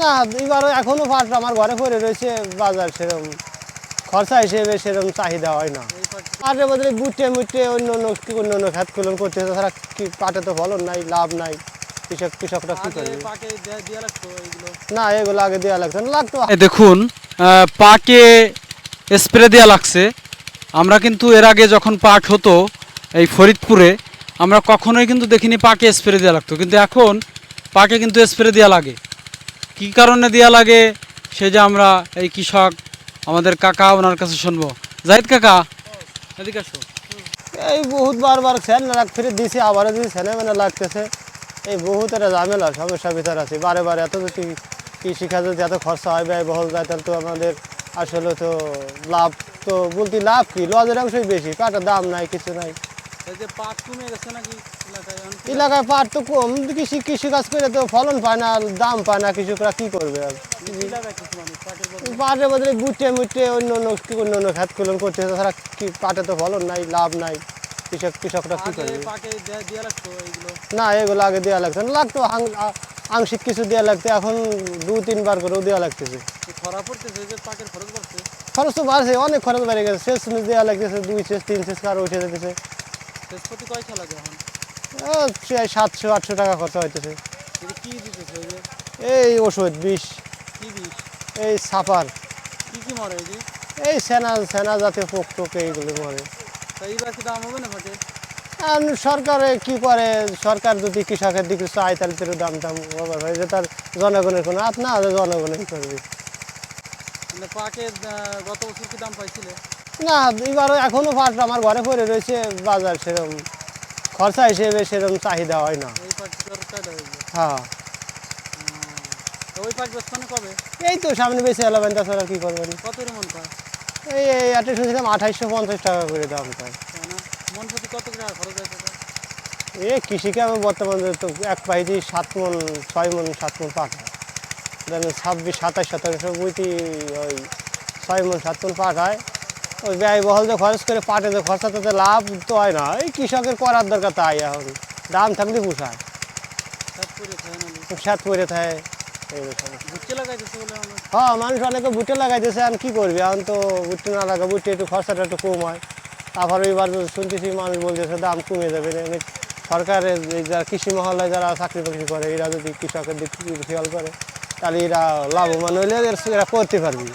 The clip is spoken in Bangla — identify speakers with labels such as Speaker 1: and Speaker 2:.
Speaker 1: না এবারও এখনও পাট আমার ঘরে পড়ে রয়েছে বাজার সেরকম খরচা হিসেবে সেরকম চাহিদা হয় না। পাটের বদলে বুটে মুটে অন্য অন্য কি অন্য অন্য খাত কুলন করতে তাছাড়া কি পাটে তো ফলন নাই লাভ নাই। কৃষক কৃষকরা কি করবে? না এগুলো আগে দেওয়া লাগতো না লাগতো।
Speaker 2: এই দেখুন পাকে স্প্রে দেওয়া লাগছে। আমরা কিন্তু এর আগে যখন পাট হতো এই ফরিদপুরে আমরা কখনোই কিন্তু দেখিনি পাকে স্প্রে দেওয়া লাগতো। কিন্তু এখন পাকে কিন্তু স্প্রে দেওয়া লাগে। কি কারণে দেওয়া লাগে, সে যে আমরা এই কৃষক, আমাদের কাকা ওনার কাছে শুনব। জাহিদ কাকা, এদিকে আসো।
Speaker 1: এই বহুত বারবার স্যান লাগ ফিরে দিছি, আবারও যদি স্যানে মানে লাগতেছে, এই বহুত একটা ঝামেলা, সমস্যার ভিতর আছে। বারে বারে এত যদি কৃষিকাজে এত খরচা হয়, ব্যয়বহল যায় তাহলে তো আমাদের আসলে তো লাভ, তো বলতে লাভ কি? লজের অংশই বেশি পাটের দাম নাই, কিছু নাই।
Speaker 3: এলাকায়?
Speaker 1: পাট তো কম কৃষি কৃষিকাজ করে তো ফলন পায় না দাম পায় না কৃষকরা কি করবে
Speaker 3: মানুষ পাটের বদলে?
Speaker 1: বুটে মুটে অন্য অন্য অন্য অন্য খাত কুলন করতে তাছাড়া কি পাটে তো ফলন নাই লাভ নাই কৃষক কৃষকরা কি করবে? না এগুলো আগে দেওয়া লাগতো না লাগতো আংশিক কিছু দেওয়া লাগতো এখন দু তিনবার করেও দেওয়া লাগতেছে।
Speaker 3: খরচ
Speaker 1: তো বাড়ছে অনেক খরচ বেড়ে গেছে শেষ দেওয়া লাগতেছে দুই শেষ তিন শেষ কারও উঠে যেতেছে
Speaker 3: শেষপতি কয় খেলা এখন?
Speaker 1: সাতশো আটশো টাকা খরচা হইতেছে।
Speaker 3: কি দিতেছে ওই যে?
Speaker 1: এই ওষুধ বিষ।
Speaker 3: কি বিষ?
Speaker 1: এই সাপার
Speaker 3: কি কি মরে এই যে?
Speaker 1: এই সেনা সেনা জাতীয় পোক টোক এইগুলো মরে।
Speaker 3: এইবার কি দাম হবে না
Speaker 1: আর সরকারে কি করে? সরকার যদি কৃষকের দিকে চায় তাহলে তো দাম দাম ওভার হয়। যে তার জনগণের কোনো হাত না আছে জনগণই করবে।
Speaker 3: মানে পাকে গত বছর কি দাম পাইছিলে?
Speaker 1: না এবারও এখনও পাট আমার ঘরে পড়ে রয়েছে বাজার সেরকম খরচা হিসেবে সেরকম চাহিদা হয় না। হ্যাঁ।
Speaker 3: তো ওই পাট বেচখানে কবে?
Speaker 1: এই তো সামনে বেশি এলাবেন তাছাড়া কি করবেন?
Speaker 3: কত মন পায়?
Speaker 1: এই এই একটা শুনছিলাম আঠাইশশো পঞ্চাশ টাকা করে দাম
Speaker 3: না? মন প্রতি কত টাকা খরচ হয়
Speaker 1: এ কৃষিকে আমি বর্তমানে তো এক পাইছি সাত মন ছয় মন সাত মন পাট হয়। ছাব্বিশ সাতাশ শতাংশ বুঝি ওই ছয় মন সাত মন পাট হয়। ওই ব্যয়বহল যে খরচ করে পাটে যে খরচা তাতে লাভ তো হয় না। এই কৃষকের করার দরকার তাই এখন। দাম থাকলে পোষায়।
Speaker 3: সাত
Speaker 1: পরে থাকে হ্যাঁ মানুষ অনেকে বুটে লাগাইতেছে আর কি করবি? এখন তো বুটে না লাগা বুটে একটু খরচাটা একটু কম হয়। তারপরে এবার শুনতেছি মানুষ বলতেছে দাম কমে যাবে। সরকারের এই যারা কৃষি মহলায় যারা চাকরি বাকরি করে এরা যদি কৃষকের দিক খেয়াল করে তাহলে এরা লাভবান হইলে এরা করতে পারবি।